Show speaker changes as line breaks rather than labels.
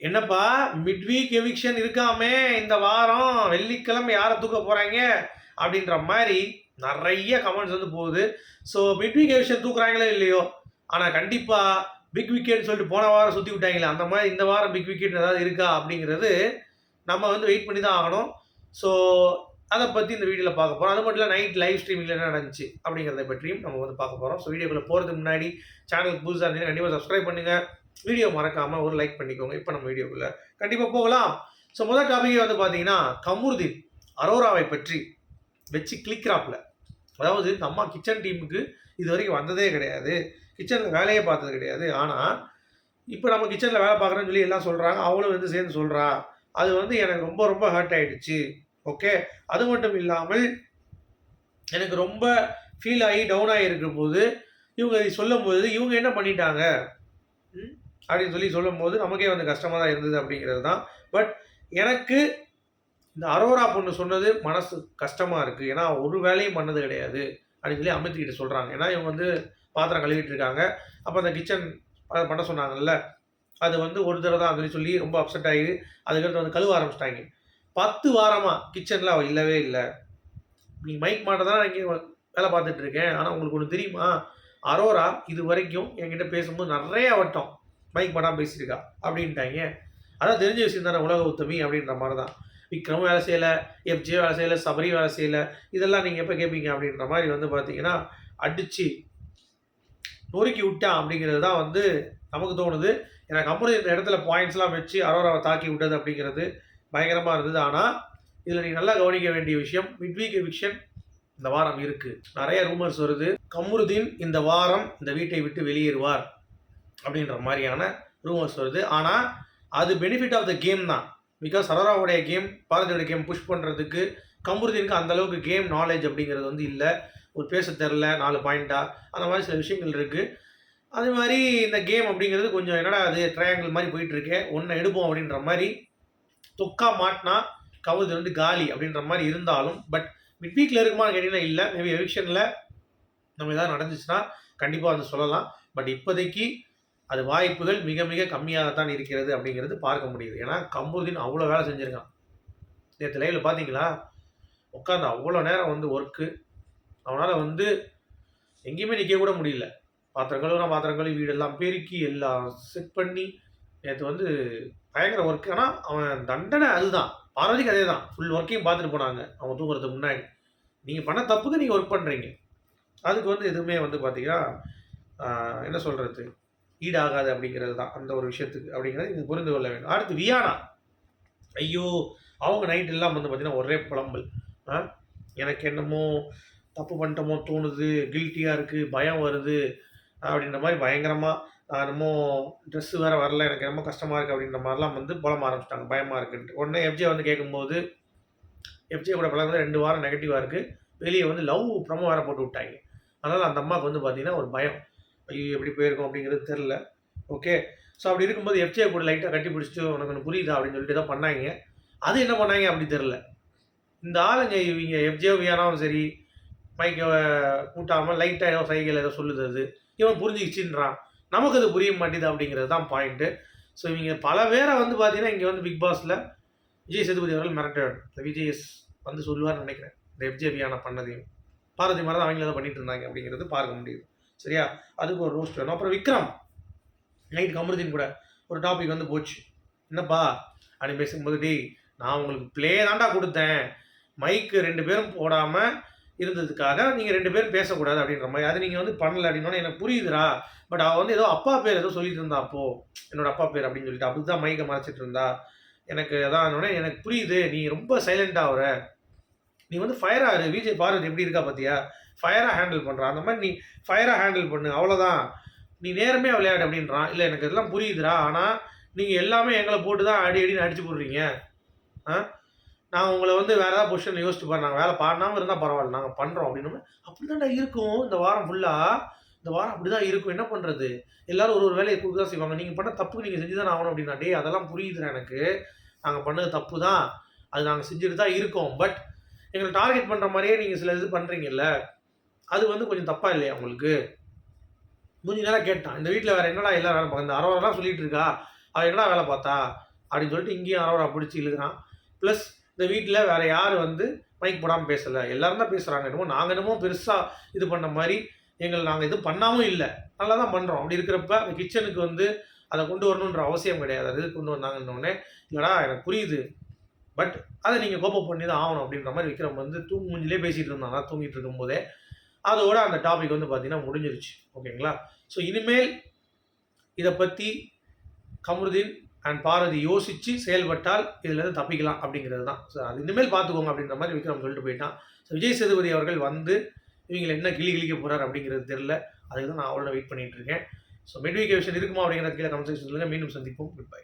என்னப்பா mid week eviction இருக்காமே இந்த வாரம் வெள்ளிக்கிழமை யாரை தூக்க போகிறாங்க அப்படின்ற மாதிரி நிறைய கமெண்ட்ஸ் வந்து போகுது. ஸோ மிட் வீக் எவிக்ஷன் தூக்குறாங்களோ இல்லையோ? ஆனால் கண்டிப்பாக பிக் விக்கெட் சொல்லிட்டு போன வாரம் சுற்றி விட்டாங்களே அந்த மாதிரி இந்த வாரம் பிக் விக்கெட் ஏதாவது இருக்கா அப்படிங்கிறது நம்ம வந்து வெயிட் பண்ணி தான் ஆகணும். ஸோ அதை பற்றி இந்த வீடியோவில் பார்க்க போகிறோம் அது மட்டும் இல்லை நைட் லைவ் ஸ்ட்ரீமிங்கில் என்ன நடந்துச்சு அப்படிங்கிறத பற்றியும் நம்ம வந்து பார்க்க போகிறோம் ஸோ வீடியோக்குள்ளே போகிறதுக்கு முன்னாடி சேனலுக்கு புதுசாக இருந்தீங்கன்னா கண்டிப்பாக சப்ஸ்கிரைப் பண்ணுங்கள் வீடியோ மறக்காமல் ஒரு லைக் பண்ணிக்கோங்க. இப்போ நம்ம வீடியோக்குள்ளே கண்டிப்பாக போகலாம். ஸோ முதல் டாபிக்கே வந்து பார்த்தீங்கன்னா கமுருதீன் அரோராவை பற்றி வச்சு கிளிக்கிறாப்பில் அதாவது இந்த அம்மா கிச்சன் டீமுக்கு இது வரைக்கும் வந்ததே கிடையாது. கிச்சனில் வேலையே பார்த்தது கிடையாது. ஆனால் இப்போ நம்ம கிச்சனில் வேலை பார்க்குறோன்னு சொல்லி எல்லாம் சொல்கிறாங்க அவளும் வந்து சேர்ந்து சொல்கிறா அது வந்து எனக்கு ரொம்ப ரொம்ப ஹர்ட் ஆகிடுச்சு ஓகே அது மட்டும் இல்லாமல் எனக்கு ரொம்ப ஃபீல் ஆகி டவுன் ஆகி இருக்கும் போது இவங்க இதை சொல்லும்போது இவங்க என்ன பண்ணிட்டாங்க? அப்படின்னு சொல்லி சொல்லும்போது நமக்கே வந்து கஷ்டமாக தான் இருந்தது அப்படிங்கிறது தான். பட் எனக்கு இந்த அரோரா பொண்ணு சொன்னது மனசு கஷ்டமாக இருக்குது ஏன்னா ஒரு வேலையும் பண்ணது கிடையாது அப்படின்னு சொல்லி அமித் சொல்கிறாங்க ஏன்னா இவங்க வந்து பாத்திரம் கழுவிட்டு இருக்காங்க. அப்போ அந்த கிச்சன் பண்ண சொன்னாங்கல்ல. அது வந்து ஒரு தடவை தான் சொல்லி சொல்லி ரொம்ப அப்செட் ஆகி அதுக்கடுத்து வந்து கழுவ ஆரம்பிச்சிட்டாங்க. பத்து வாரமாக கிச்சனில் அவள் இல்லவே இல்லை. நீ மைக் மாட்ட தான் இங்கே வேலை பார்த்துட்டு இருக்கேன். ஆனால் உங்களுக்கு ஒன்று தெரியுமா? அரோரா இது வரைக்கும் என்கிட்ட பேசும்போது நிறைய வட்டம். மைக் மாட்டாமல் பேசியிருக்கா? அப்படின்ட்டாங்க. அதான் தெரிஞ்ச விஷயம் தானே உலக உத்தமி அப்படின்ற மாதிரி தான் விக்ரம் வேலை செய்யலை எஃப்ஜே வேலை செய்யலை சபரி வேலை செய்யலை. இதெல்லாம் நீங்கள் எப்போ கேட்பீங்க அப்படின்ற மாதிரி வந்து பார்த்தீங்கன்னா அடித்து நொறுக்கி விட்டான் அப்படிங்கிறது தான் வந்து நமக்கு தோணுது. எனக்கு அப்புறம் இந்த இடத்துல பாயிண்ட்ஸ்லாம் வச்சு அரோராவை தாக்கி விட்டது அப்படிங்கிறது பயங்கரமாக இருந்தது. ஆனால் இதில் நீங்கள் நல்லா கவனிக்க வேண்டிய விஷயம் மிட்வீக் எவிக்ஷன் இந்த வாரம் இருக்குது நிறைய ரூமர்ஸ் வருது. கம்ருதீன் இந்த வாரம் இந்த வீட்டை விட்டு வெளியேறுவார். அப்படின்ற மாதிரியான ரூமர்ஸ் வருது. ஆனால் அது பெனிஃபிட் ஆஃப் த கேம் தான். பிகாஸ் சரோராவுடைய கேம் பாரதியோட கேம் புஷ் பண்ணுறதுக்கு கம்ருதீனுக்கு அந்த அளவுக்கு கேம் நாலேஜ் அப்படிங்கிறது வந்து இல்லை. ஒரு பேச தெரில நாலு பாயிண்டா அந்த மாதிரி சில விஷயங்கள் இருக்குது அதே மாதிரி இந்த கேம் அப்படிங்கிறது கொஞ்சம் என்னடா அது ட்ரையாங்கிள் மாதிரி போயிட்டு ஒன்றை எடுப்போம் அப்படின்ற மாதிரி தொக்கா மாட்டினா கவுது வந்து காலி அப்படின்ற மாதிரி இருந்தாலும் பட் மிட் வீக்கில் இருக்குமான்னு கேட்டிங்கன்னா இல்லை. மேபி எவிக்ஷனில் நம்ம ஏதாவது நடந்துச்சுன்னா கண்டிப்பாக வந்து சொல்லலாம். பட் இப்போதைக்கு அது வாய்ப்புகள் மிக மிக கம்மியாக தான் இருக்கிறது அப்படிங்கிறது பார்க்க முடியுது. ஏன்னா கம்பூர்தீன் அவ்வளோ வேலை செஞ்சுருக்கான். நேற்று லைவில் பார்த்தீங்களா உட்காந்து அவ்வளோ நேரம் வந்து ஒர்க்கு அவனால் வந்து எங்கேயுமே நிற்க கூட முடியல. பாத்திரம் கழுவுனா பாத்திரம் கழுவி வீடெல்லாம் பெருக்கி எல்லாம் செட் பண்ணி நேற்று வந்து பயங்கர ஒர்க் ஆனால் அவன் தண்டனை அதுதான். பார்வதிக்கு அதே தான் ஃபுல் ஒர்க்கையும் பார்த்துட்டு போனாங்க. அவன் தூங்குறதுக்கு முன்னாடி. நீங்கள் பண்ண தப்புக்கு நீங்கள் ஒர்க் பண்ணுறீங்க அதுக்கு வந்து எதுவுமே வந்து பார்த்தீங்கன்னா என்ன சொல்கிறது ஈடாகாது அப்படிங்கிறது தான் அந்த ஒரு விஷயத்துக்கு அப்படிங்கிறது இது புரிந்து கொள்ள வேண்டும். அடுத்து வியானா. ஐயோ அவங்க நைட் எல்லாம் வந்து பார்த்தீங்கன்னா ஒரே புலம்பல். ஆ? எனக்கு என்னமோ தப்பு பண்ணிட்டோமோ தோணுது கில்ட்டியாக இருக்குது பயம் வருது அப்படின்ற மாதிரி பயங்கரமாக என்னமோ ட்ரெஸ்ஸு வேறு வரல எனக்கு என்னமோ கஷ்டமாக இருக்குது அப்படின்ற மாதிரிலாம் வந்து புலம்ப ஆரம்பிச்சிட்டாங்க பயமாக இருக்குன்ட்டு. உடனே எஃப்ஜே வந்து கேட்கும்போது எஃப்ஜே கூட பழகிறது ரெண்டு வாரம் நெகட்டிவாக இருக்குது வெளியே வந்து லவ் ப்ரமோ வேறு போட்டு விட்டாங்க. அதனால் அந்த அம்மாவுக்கு வந்து பார்த்திங்கன்னா ஒரு பயம். ஐயோ எப்படி போயிருக்கோம் அப்படிங்கிறது தெரில ஓகே ஸோ அப்படி இருக்கும்போது எஃப்ஜே கூட லைட்டாக கட்டி பிடிச்சிட்டு உனக்கு ஒன்று புரியுதா? அப்படின்னு சொல்லிட்டு ஏதோ பண்ணாங்க. அது என்ன பண்ணாங்க அப்படி தெரில இந்த ஆளுங்க இவங்க எஃப்ஜே வியானாவும் சரி மைக்கை கூட்டாமல் லைட்டாக ஏதோ சைக்கிள் ஏதோ சொல்லுது. அது இவன் புரிஞ்சுக்கிச்சின்றான். நமக்கு அது புரிய மாட்டேது அப்படிங்கிறது தான் பாயிண்ட்டு ஸோ இவங்க பல பேரை வந்து பார்த்தீங்கன்னா இங்கே வந்து பிக் பாஸில் விஜய் சேதுபதி அவர்கள் மிரட்டார் இந்த விஜய்எஸ் வந்து சொல்லுவார்னு நினைக்கிறேன். இந்த எஃப்ஜே வியானா பண்ணதையும். பாரதி மாதிரி தான் அவங்கள தான் பண்ணிட்டு இருந்தாங்க அப்படிங்கிறது பார்க்க முடியுது. சரியா? அதுக்கு ஒரு ரோஸ்ட் வேணும். அப்புறம் விக்ரம். நைட் கமருதீன் கூட ஒரு டாபிக் வந்து போச்சு. என்னப்பா? அப்படின்னு பேசும்போது டேய் நான் உங்களுக்கு பிளே தாண்டா கொடுத்தேன். மைக்கு ரெண்டு பேரும் போடாமல் இருந்ததுக்காக நீங்கள் ரெண்டு பேரும் பேசக்கூடாது அப்படின்ற மாதிரி. அது நீங்கள் வந்து பண்ணல அப்படின்னோட எனக்கு புரியுதுரா பட் அவள் வந்து ஏதோ அப்பா பேர் ஏதோ சொல்லிட்டு இருந்தா அப்போ. என்னோட அப்பா பேர் அப்படின்னு சொல்லிட்டு அப்படி தான் மைக்கை மறைச்சிட்டு இருந்தா. எனக்கு அதான் எனக்கு புரியுது. நீ ரொம்ப சைலண்ட் ஆகுற நீ வந்து ஃபயராக இரு. விஜய் பாரத் எப்படி இருக்கா பார்த்தியா ஃபயராக ஹேண்டில் பண்ணுறான் அந்த மாதிரி நீ ஃபயராக ஹேண்டில் பண்ணு. அவ்வளோதான் நீ நேரமே விளையாடு அப்படின்றான். இல்லை எனக்கு இதெல்லாம் புரியுதுடா. ஆனால் நீங்கள் எல்லாமே எங்களை போட்டு தான் அடி அடின்னு அடிச்சு போடுறீங்க. ஆ? நான் உங்களை வந்து வேறு ஏதாவது பொசிஷனில் யோசிச்சு பாரு. நாங்கள் வேலை பாடாமல் இருந்தால் பரவாயில்ல. நாங்கள் பண்ணுறோம் அப்படின்னு அப்படி தான்டா இருக்கும். இந்த வாரம் ஃபுல்லாக இந்த வாரம் அப்படி தான் இருக்கும். என்ன பண்ணுறது எல்லாரும் ஒரு ஒரு வேலையை கொடுத்து தான் செய்வாங்க. நீங்கள் பண்ண தப்பு நீங்கள் செஞ்சு தான் ஆகணும் அப்படின்னா டே அதெல்லாம் புரியுதுடா எனக்கு. நாங்கள் பண்ணது தப்பு தான் அது நாங்கள் செஞ்சுட்டு தான் இருக்கோம். பட் எங்களை டார்கெட் பண்ணுற மாதிரியே நீங்கள் சில இது பண்ணுறீங்கல்ல அது வந்து கொஞ்சம் தப்பாக இல்லையா உங்களுக்கு? மூஞ்சி நேரம் கேட்டான் இந்த வீட்டில் வேறு என்னடா எல்லாம் வேலை பார்க்க இந்த அறவரெல்லாம் சொல்லிட்டு இருக்கா? அவள் என்னடா வேலை பார்த்தா? அப்படின்னு சொல்லிட்டு இங்கேயும் அரோரா பிடிச்சி இழுக்கிறான். ப்ளஸ் இந்த வீட்டில் வேற யார் வந்து மைக் போடாமல் பேசலை? எல்லோரும் தான் பேசுகிறாங்க என்னமோ நாங்கள் என்னமோ பெருசாக இது பண்ண மாதிரி எங்களை நாங்கள் இது பண்ணாமல் இல்லை. நல்லா தான் பண்ணுறோம் அப்படி இருக்கிறப்ப அந்த கிச்சனுக்கு வந்து அதை கொண்டு வரணுன்ற அவசியம் கிடையாது. அது கொண்டு வந்தாங்கன்னொடனே இல்லைடா எனக்கு புரியுது. பட் அதை நீங்கள் கோப்பப் பண்ணி தான் ஆகணும் அப்படின்ற மாதிரி விக்ரம் வந்து தூங்கு மூஞ்சிலே பேசிகிட்டு இருந்தாங்க தூங்கிட்டு இருக்கும்போதே அதோட அந்த டாபிக் வந்து பார்த்தீங்கன்னா முடிஞ்சிருச்சு. ஓகேங்களா? ஸோ இனிமேல் இதை பற்றி கமருதீன் அண்ட் பாரதி யோசித்து செயல்பட்டால் இதுலேருந்து தப்பிக்கலாம் அப்படிங்கிறது தான். ஸோ அது இனிமேல் பார்த்துக்கோங்க அப்படின்ற மாதிரி விக்ரம் சொல்லிட்டு போயிட்டான். ஸோ விஜய் சேதுபதி அவர்கள் வந்து இவங்களை என்ன கிளி கிளிக்க போகிறார் அப்படிங்கிறது தெரில அதுக்கு தான் நான் அவளோட வெயிட் பண்ணிகிட்டு இருக்கேன். ஸோ மெட்விகேஷன் இருக்குமா அப்படிங்கிற கீழே கமெண்ட் செக்ஷன் சொல்லுங்கள் மீண்டும் சந்திப்போம். Good bye